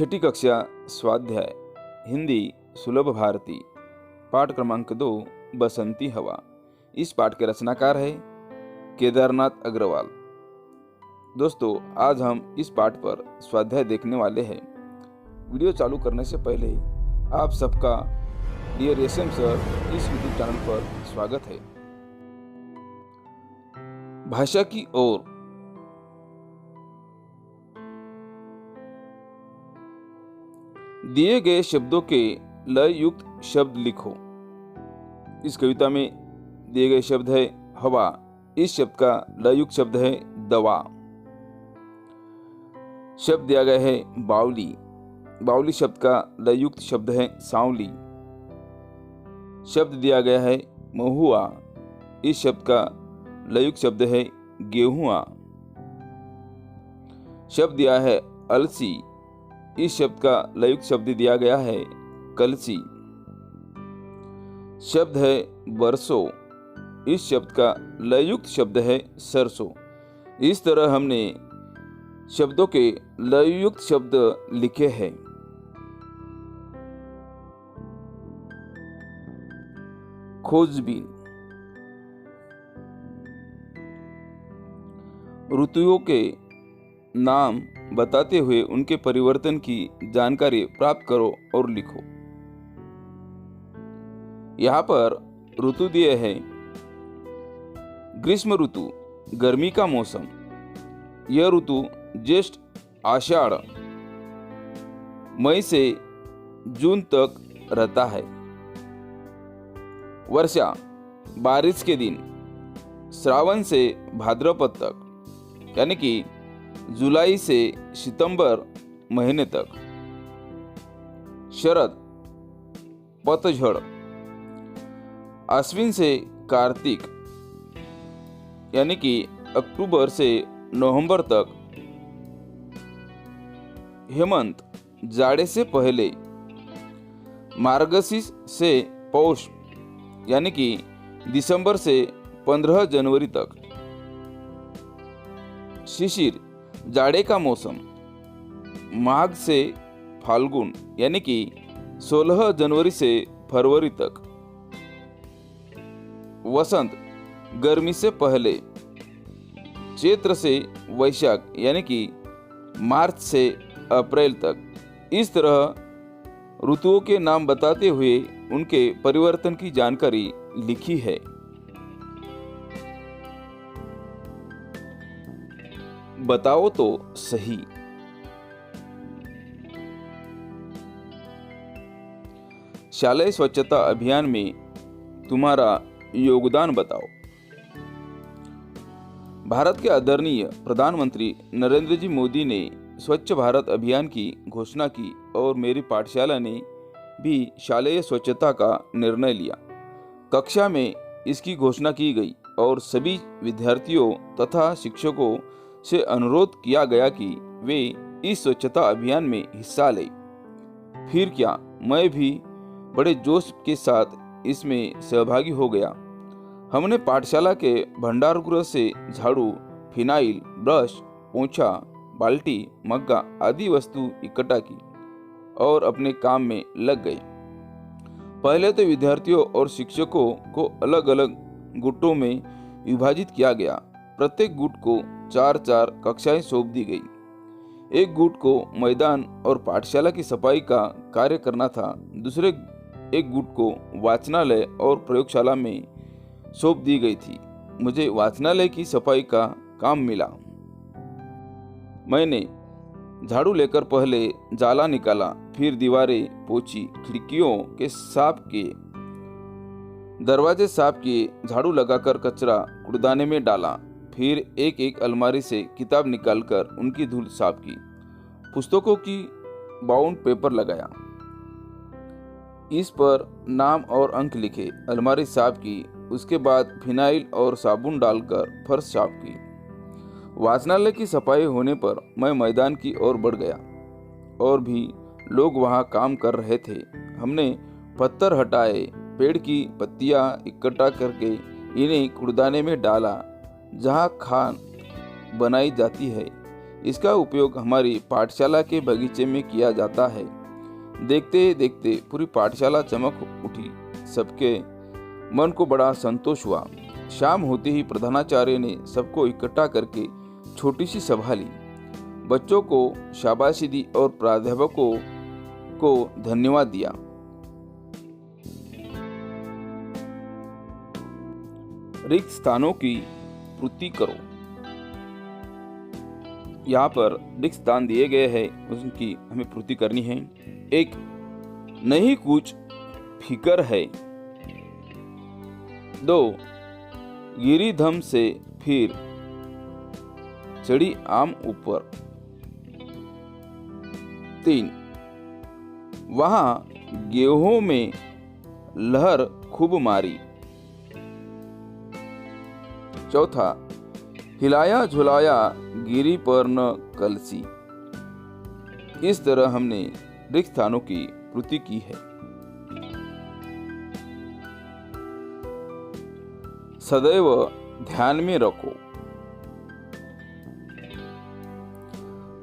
छठी कक्षा, स्वाध्याय, हिंदी, सुलभ भारती, पाठ क्रमांक दो, बसंती हवा। इस पाठ के रचनाकार है केदारनाथ अग्रवाल। दोस्तों, आज हम इस पाठ पर स्वाध्याय देखने वाले हैं। वीडियो चालू करने से पहले आप सबका डियर एस एम सर इस यूट्यूब चैनल पर स्वागत है। भाषा की ओर दिए गए शब्दों के लय युक्त शब्द लिखो। इस कविता में दिए गए शब्द है हवा। इस शब्द का लय युक्त शब्द है दवा। शब्द दिया गया है बावली। बावली शब्द का लय युक्त शब्द है सांवली। शब्द दिया गया है महुआ। इस शब्द का लयुक्त शब्द है गेहुआ। शब्द दिया है अलसी। इस शब्द का लयुक्त शब्द दिया गया है, कलसी। शब्द है बरसो। इस शब्द का लयुक्त शब्द है सरसों। इस तरह हमने शब्दों के लयुक्त शब्द लिखे हैं। खोजबीन। ऋतुओं के नाम बताते हुए उनके परिवर्तन की जानकारी प्राप्त करो और लिखो। यहाँ पर ऋतु दिए हैं। ग्रीष्म ऋतु, गर्मी का मौसम। यह ऋतु ज्येष्ठ आषाढ़ मई से जून तक रहता है। वर्षा, बारिश के दिन, श्रावण से भाद्रपद तक, यानी कि जुलाई से सितंबर महीने तक। शरद पतझड़। आश्विन से कार्तिक यानी कि अक्टूबर से नवंबर तक। हेमंत जाड़े से पहले। मार्गशीर्ष से पौष यानी कि दिसंबर से 15 जनवरी तक। शिशिर जाड़े का मौसम। माघ से फाल्गुन, यानी कि 16 जनवरी से फरवरी तक। वसंत, गर्मी से पहले। चैत्र से वैशाख, यानी कि मार्च से अप्रैल तक। इस तरह ऋतुओं के नाम बताते हुए उनके परिवर्तन की जानकारी लिखी है। बताओ तो सही। शालेय स्वच्छता अभियान में तुम्हारा योगदान बताओ। भारत के आदरणीय प्रधानमंत्री नरेंद्र जी मोदी ने स्वच्छ भारत अभियान की घोषणा की और मेरी पाठशाला ने भी शालेय स्वच्छता का निर्णय लिया। कक्षा में इसकी घोषणा की गई और सभी विद्यार्थियों तथा शिक्षकों से अनुरोध किया गया कि वे इस स्वच्छता अभियान में हिस्सा लें। फिर क्या मैं भी बड़े जोश के साथ इसमें सहभागी हो गया। हमने पाठशाला के भंडार गृह से झाड़ू, फिनाइल, ब्रश, पोछा, बाल्टी, मग्गा आदि वस्तु इकट्ठा की और अपने काम में लग गए पहले तो विद्यार्थियों और शिक्षकों को अलग अलग गुटों में विभाजित किया गया। प्रत्येक गुट को चार चार कक्षाएँ सौंप दी गई। एक गुट को मैदान और पाठशाला की सफ़ाई का कार्य करना था। दूसरे एक गुट को वाचनालय और प्रयोगशाला में सौंप दी गई थी। मुझे वाचनालय की सफ़ाई का काम मिला। मैंने झाड़ू लेकर पहले जाला निकाला, फिर दीवारें पोछी, खिड़कियों के साफ़ किए, दरवाजे साफ़ किए, झाड़ू लगाकर कचरा कूड़दाने में डाला। फिर एक एक अलमारी से किताब निकालकर उनकी धूल साफ़ की। पुस्तकों की बाउंड पेपर लगाया। इस पर नाम और अंक लिखे, अलमारी साफ़ की, उसके बाद फिनाइल और साबुन डालकर फर्श साफ़ की। वाचनालय की सफ़ाई होने पर मैं मैदान की ओर बढ़ गया और भी लोग वहाँ काम कर रहे थे। हमने पत्थर हटाए, पेड़ की पत्तियाँ इकट्ठा करके इन्हें कूड़दाने में डाला। जहाँ खान बनाई जाती है। इसका उपयोग हमारी पाठशाला के बगीचे में किया जाता है। देखते देखते पूरी पाठशाला चमक उठी। सबके मन को बड़ा संतोष हुआ। शाम होते ही प्रधानाचार्य ने सबको इकट्ठा करके छोटी सी सभा ली। बच्चों को शाबाशी दी और प्राध्यापकों को धन्यवाद दिया। रिक्त स्थानों की पूर्ति करो। यहाँ पर रिक्त स्थान दिए गए हैं, उनकी हमें पूर्ति करनी है। एक, नहीं कुछ फिकर है। दो, गिरिधम से फिर चढ़ी आम ऊपर। तीन, वहाँ गेहूँ में लहर खूब मारी। चौथा, हिलाया झुलाया गिरी पर न कलसी। इस तरह हमने रिक्त स्थानों की पूर्ति की है। सदैव ध्यान में रखो।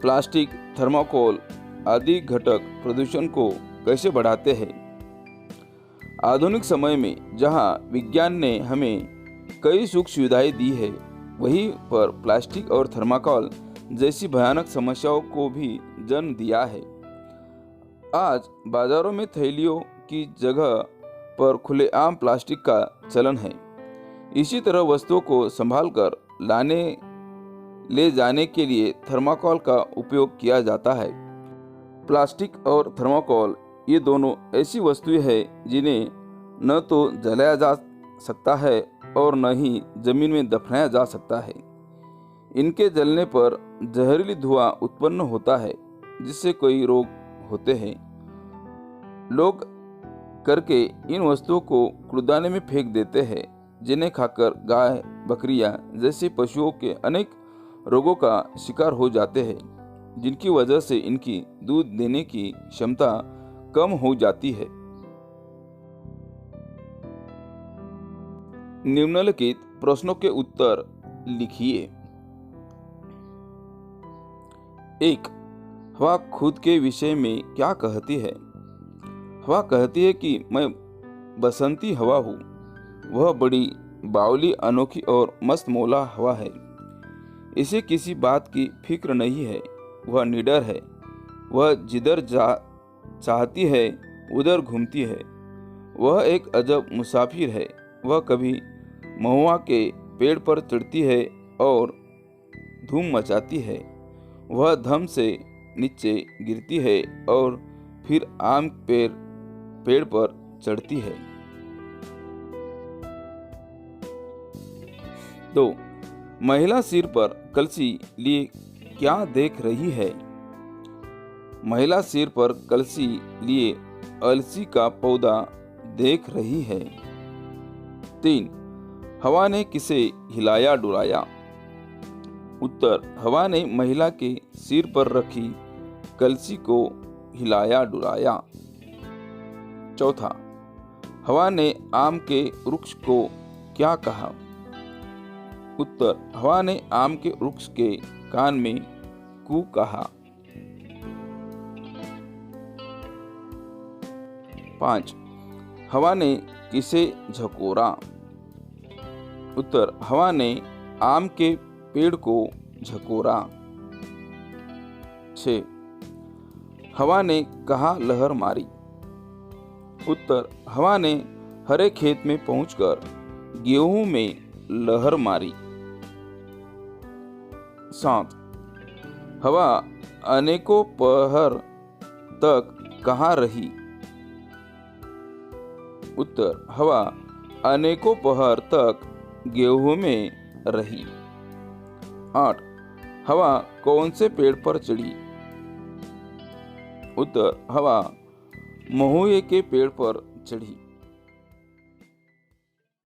प्लास्टिक, थर्माकोल आदि घटक प्रदूषण को कैसे बढ़ाते हैं? आधुनिक समय में जहाँ विज्ञान ने हमें कई सुख सुविधाएँ दी है। वहीं पर प्लास्टिक और थर्माकोल जैसी भयानक समस्याओं को भी जन्म दिया है। आज बाजारों में थैलियों की जगह पर खुलेआम प्लास्टिक का चलन है। इसी तरह वस्तुओं को संभाल कर लाने, ले जाने के लिए थर्माकोल का उपयोग किया जाता है। प्लास्टिक और थर्माकोल ये दोनों ऐसी वस्तुएँ हैं जिन्हें न तो जलाया जा सकता है और न ही ज़मीन में दफनाया जा सकता है। इनके जलने पर जहरीली धुआँ उत्पन्न होता है, जिससे कई रोग होते हैं। लोग करके इन वस्तुओं को कूड़ाने में फेंक देते हैं, जिन्हें खाकर गाय, बकरियाँ जैसे पशुओं के अनेक रोगों का शिकार हो जाते हैं, जिनकी वजह से इनकी दूध देने की क्षमता कम हो जाती है। निम्नलिखित प्रश्नों के उत्तर लिखिए। एक, हवा खुद के विषय में क्या कहती है? हवा कहती है कि मैं बसंती हवा हूँ। वह बड़ी बावली, अनोखी और मस्त मौला हवा है। इसे किसी बात की फ़िक्र नहीं है। वह निडर है। वह जिधर जा, चाहती है, उधर घूमती है। वह एक अजब मुसाफिर है। वह कभी महुआ के पेड़ पर चढ़ती है और धूम मचाती है। वह धम से नीचे गिरती है और फिर आम पेड़ पेड़ पर चढ़ती है। दो महिला सिर पर कलसी लिए क्या देख रही है? महिला सिर पर कलसी लिए अलसी का पौधा देख रही है। तीन हवा ने किसे हिलाया डुलाया? उत्तर, हवा ने महिला के सिर पर रखी कलसी को हिलाया डुलाया। चौथा, हवा ने आम के वृक्ष को क्या कहा? उत्तर, हवा ने आम के वृक्ष के कान में कु कहा। पाँच, हवा ने किसे झकोरा? उत्तर, हवा ने आम के पेड़ को झकोरा। छ, हवा ने कहा लहर मारी। उत्तर, हवा ने हरे खेत में पहुंचकर गेहूँ में लहर मारी। सात, हवा अनेकों पहर तक कहाँ रही? उत्तर, हवा अनेकों पहर तक गेहूँ में रही। आठ, हवा कौन से पेड़ पर चढ़ी? उत्तर, हवा महुए के पेड़ पर चढ़ी।